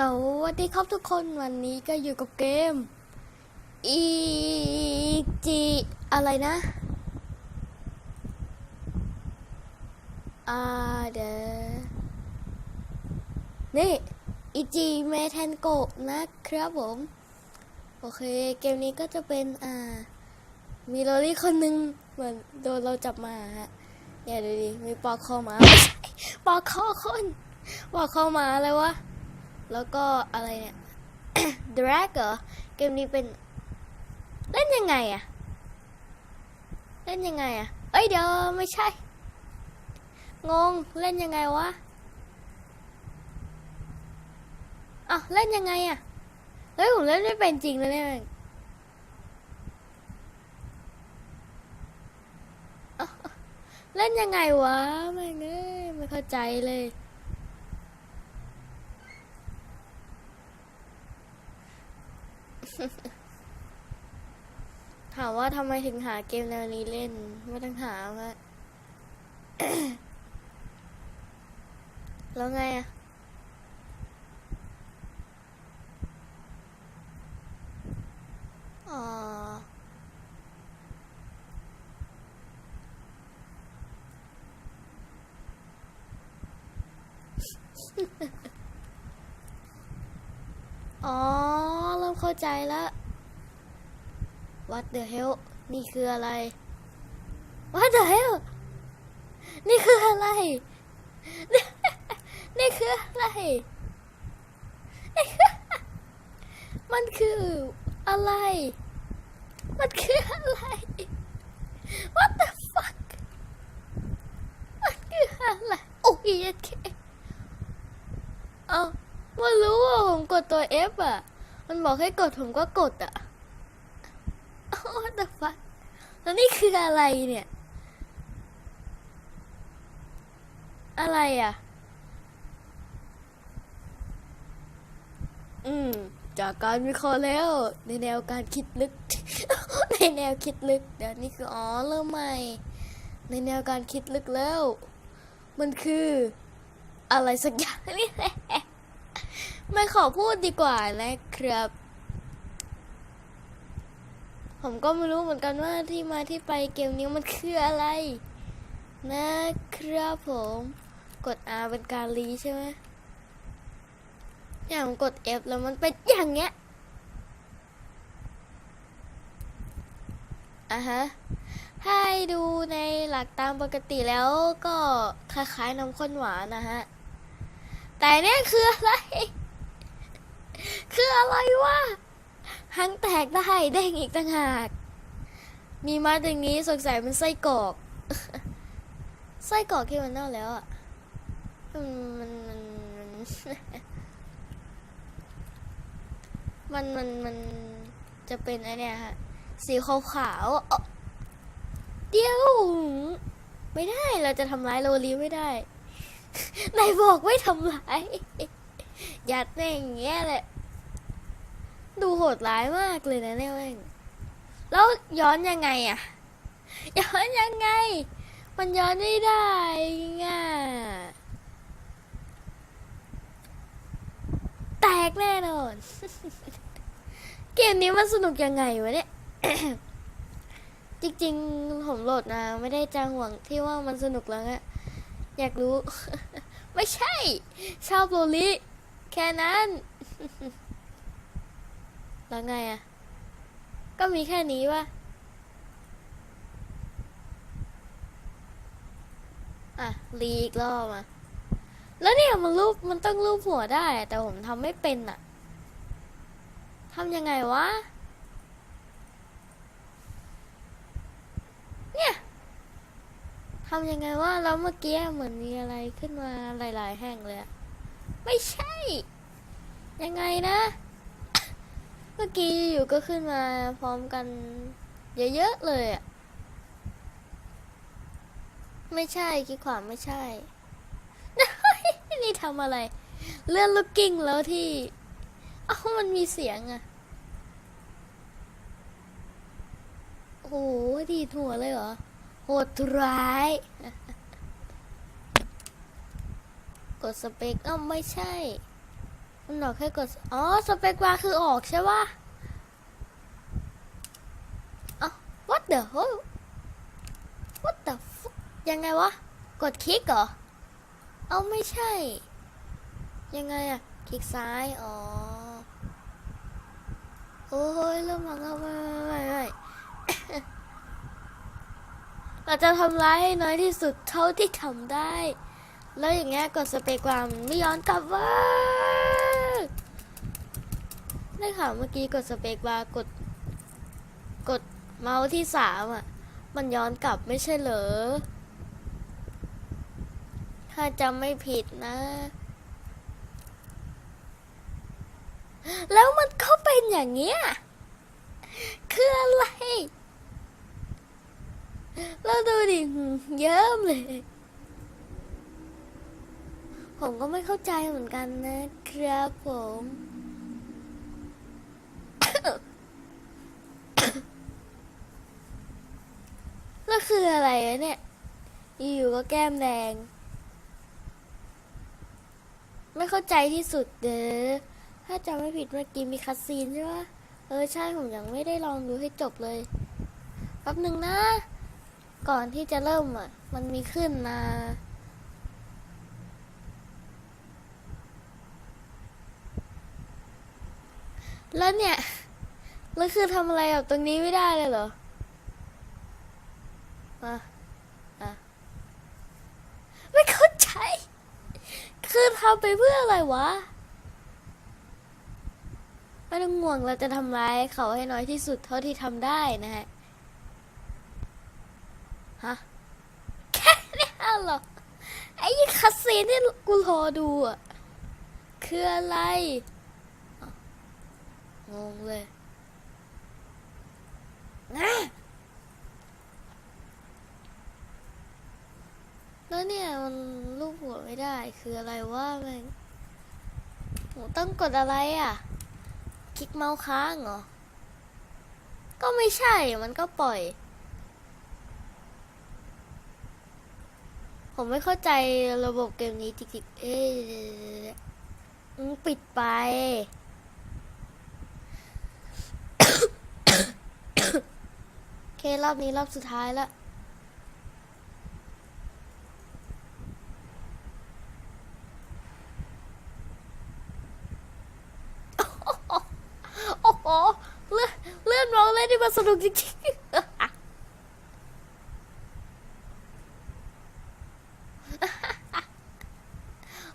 สวัสดีครับทุกคนวันนี้ก็อยู่กับเกม อีจีอะไรนะ อ่าเดนี่อีจีเมเทนโกนะครับผม โอเค เกมนี้ก็จะเป็นอ่า มีโรลี่คนหนึ่งเหมือนโดนเราจับมาฮะเนี่ยดูดิ มีปอกคอมาปอกคอคนปอกคอมาอะไรวะ แล้วก็อะไรเนี่ย drag เหรอ เกมนี้เป็น เล่นยังไงอะเล่นยังไงอะเอ้ยเดี๋ยวไม่ใช่ งง เล่นยังไงวะอะเล่นยังไงอะเฮ้ยผมเล่นไม่เป็นจริงเลยเนี่ยเล่นยังไงวะไม่เงยไม่เข้าใจเลย ถามว่าทำไมถึงหาเกมแนวนี้เล่น ไม่ต้องถามอะแล้วไงอะอ๋ออ๋อ เข้าใจแล้ว What the hell นี่คืออะไร What the hell นี่คืออะไร นี่คืออะไร มันคืออะไร มันคืออะไร What the fuck มันคืออะไร โอ้ยโอเคเอาไม่รู้อะผมกดตัว F อะ มันบอกให้กดผมก็กดอะ What the fuck แล้วนี่คืออะไรเนี่ย อะไรอะ อืม จากการวิเคราะห์แล้ว ในแนวการคิดลึก ในแนวคิดลึก เดี๋ยวนี้คืออ๋อเริ่มใหม่ ในแนวการคิดลึกแล้ว มันคือ อะไรสักอย่างนี่แหละ ไม่ขอพูดดีกว่านะครับ ผมก็ไม่รู้เหมือนกันว่าที่มาที่ไปเกมนี้มันคืออะไร นะครับผม กด R เป็นการรีใช่ไหมอย่างกด F แล้วมันเป็นอย่างเงี้ยอะฮะให้ดูในหลักตามปกติแล้วก็คล้ายๆน้ำข้นหวานนะฮะ แต่เนี่ยคืออะไร คืออะไรวะหังแตกได้เด้งอีกต่างหาก มีมาอย่างนี้สงสัยมันไส้กรอก ไส้กรอกที่มันเน่าแล้วอะมันมันมันมันมันจะเป็นไอเนี่ยฮะสีขาวขาวๆเอ้าเดี๋ยว ไม่ได้เราจะทำร้ายโรลีไม่ได้นายบอกไม่ทำร้าย ยัดแม่งอย่างเงี้ยแหละ ดูโหดร้ายมากเลยนะเนี่ยแม่งแล้วย้อนยังไงอะย้อนยังไง มันย้อนไม่ได้ง่ะแตกแน่นอน เกมนี้มันสนุกยังไงวะเนี่ยจริงๆ ผมโหลดนะไม่ได้จะห่วงที่ว่ามันสนุกแล้วอะอยากรู้ ไม่ใช่ ชอบโรลิ แค่นั้น แล้วไงอะก็มีแค่นี้วะอะรีอีกรอบมาแล้วเนี่ยมันรูปมันต้องรูปหัวได้ แต่ผมทำไม่เป็นอะทำยังไงวะ เนี่ยทำยังไงวะแล้วเมื่อกี้เหมือนมีอะไรขึ้นมาหลาย ๆ แห่งเลยอะ ไม่ใช่ ยังไงนะ เมื่อกี้อยู่ก็ขึ้นมาพร้อมกันเยอะๆเลยอะไม่ใช่คิดขวาไม่ใช่ นี่ทำอะไร เลื่อนลูกกิ้งแล้วที่เอ้ามันมีเสียงอะโอ้โหดีดหัวเลยเหรอโหดร้าย ก ดสเปคอ้าไม่ใช่ มันบอกให้กด อ๋อ สเปกบาร์คือออกใช่ปะเอ้า what the hell what the fuck ยังไงวะ กดคลิกเหรอ เอ้าไม่ใช่ ยังไงอะคลิกซ้าย อ๋อ โอ้ยเริ่มมังเอาไม่ไม่ไม่เราจะทำร้ายให้น้อยที่สุดเท่าที่ทำได้ แล้วอย่างเงี้ยกดสเปกความไม่ย้อนกลับว่าได้ข่าวเมื่อกี้กดสเปกบากด กดเมาส์ที่สามอะ มันย้อนกลับไม่ใช่เหรอ ถ้าจำไม่ผิดนะ แล้วมันก็เป็นอย่างเงี้ย คืออะไรแล้วดูดิ เยิ้มเลย ผมก็ไม่เข้าใจเหมือนกันนะครับผม แล้วคืออะไรอะเนี่ย อยู่ๆก็แก้มแดง ไม่เข้าใจที่สุดเด้อ ถ้าจำไม่ผิดเมื่อกี้มีคัสซีนใช่ปะเออใช่ผมยังไม่ได้ลองดูให้จบเลยแป๊บหนึ่งนะ ก่อนที่จะเริ่มอะ มันมีขึ้นมา แล้วเนี่ย แล้วคือทำอะไรกับตรงนี้ไม่ได้เลยเหรออะอะไม่เข้าใจ คือทำไปเพื่ออะไรวะ ไม่ต้องห่วงเราจะทำร้ายเขาให้น้อยที่สุดเท่าที่ทำได้นะฮะ ฮะ แค่นี้เหรอ ไอ้คัสซีนที่กูรอดูอะคืออะไร งงเลยนะแล้วเนี่ยมันลูกหัวไม่ได้คืออะไรวะแม่งโหต้องกดอะไรอะ คลิกเมาส์ค้างเหรอ ก็ไม่ใช่มันก็ปล่อย ผมไม่เข้าใจระบบเกมนี้จริงๆเอ๊ะอืมปิดไป โอเค รอบนี้รอบสุดท้ายละโอ้โหเลื่อนเลื่อนมองเล่นนี่มันสนุกจริงๆ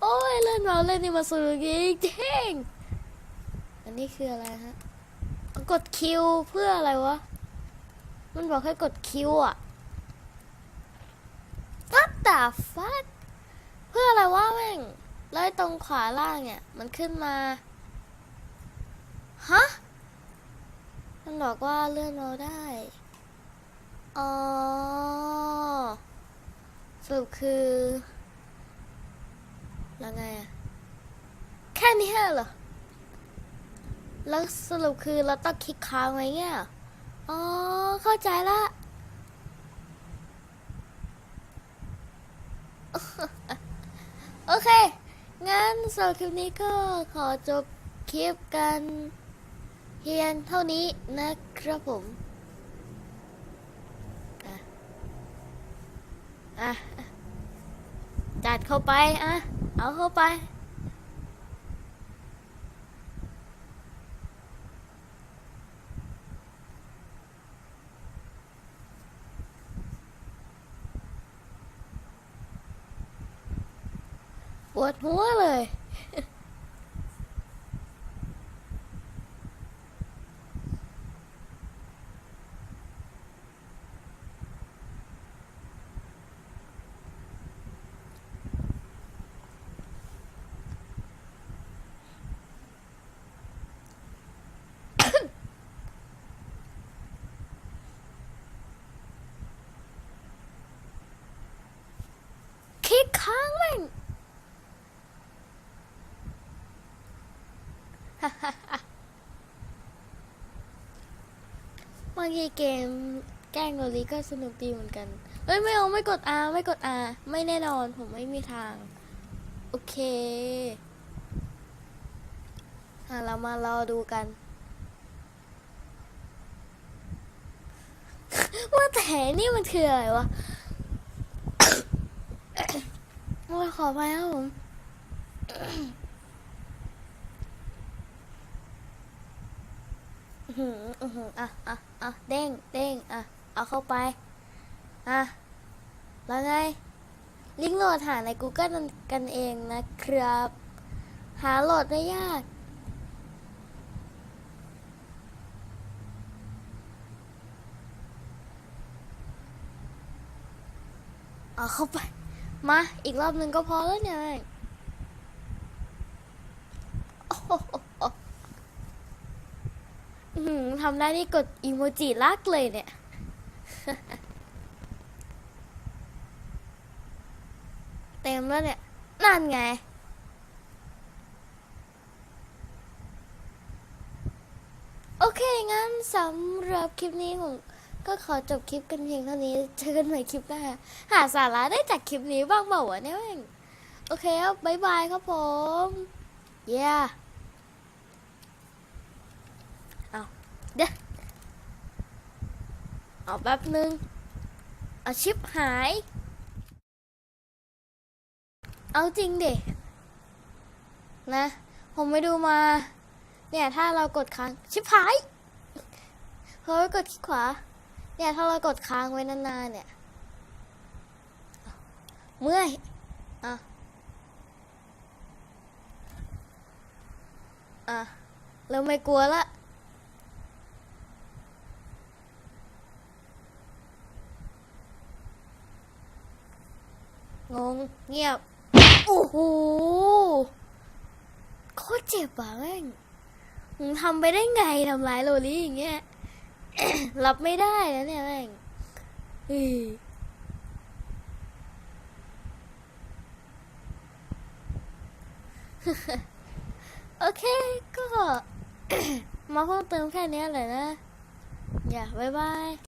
โอ้ยเลื่อนเมาส์เล่นนี่มันสนุกจริงๆ อันนี้คืออะไรฮะ กดคิวเพื่ออะไรวะ มันบอกให้กดคิวอะ What the fuck เพื่ออะไรวะแม่งแล้วไอ้ตรงขวาล่างเนี่ย มันขึ้นมา ฮะ มันบอกว่าเลื่อนเราได้ อ๋อ สรุปคือ แล้วไงอะแค่นี้เหรอ แล้วสรุปคือเราต้องคลิกค้างไว้เงี้ย อ๋อ เข้าใจละโอเค งั้นสำหรับคลิปนี้ก็ขอจบคลิปกันเพียงเท่านี้นะครับผม อะ อะ จัดเข้าไป อะ เอาเข้าไปวด หัวเลย คลิกค้างแม่งบางทีเกมแกล้งโรลีก็สนุกดีเหมือนกันเฮ้ยไม่เอาไม่กด R ไม่กด R ไม่แน่นอนผมไม่มีทาง โอเคอะเรามารอดูกัน ว่าแต่นี่มันคืออะไรวะโอ้ยขอไปครับผมอือหืออือหืออะอะ อะเด้งเด้งอะเอาเข้าไป อะ แล้วไง ลิงก์โหลดหาใน Google กันเองนะครับ หาโหลดไม่ยาก เอาเข้าไป มา อีกรอบหนึ่งก็พอแล้วเนี่ยโอ้ ทำได้นี่กดอีโมจิลักเลยเนี่ย เต็มแล้วเนี่ย นั่นไง โอเค งั้นสำหรับคลิปนี้ผมก็ขอจบคลิปกันเพียงเท่านี้ เจอกันใหม่คลิปหน้า หาสาระได้จากคลิปนี้บ้างเปล่าวะเนี่ยแม่งโอเคครับบ๊ายบายครับผมเย้เอา เดี๋ยวเอาแป๊บนึงเอาชิปหาย เอาจริงดินะ ผมไปดูมา เนี่ย ถ้าเรากดค้างชิปหายพอไปกดคลิกขวา เนี่ย ถ้าเรากดค้างไว้นานๆเนี่ย เมื่อยอะอะเริ่มไม่กลัวละ งงเงียบ โอ้โหโคตรเจ็บอะแม่งมึงทำไปได้ไงทำร้ายโรลี่อย่างเงี้ยรับไม่ได้นะเนี่ยแม่งโอเคก็ มาเพิ่มเติมแค่นี้ยแหละนะ อย่าบ๊ายบาย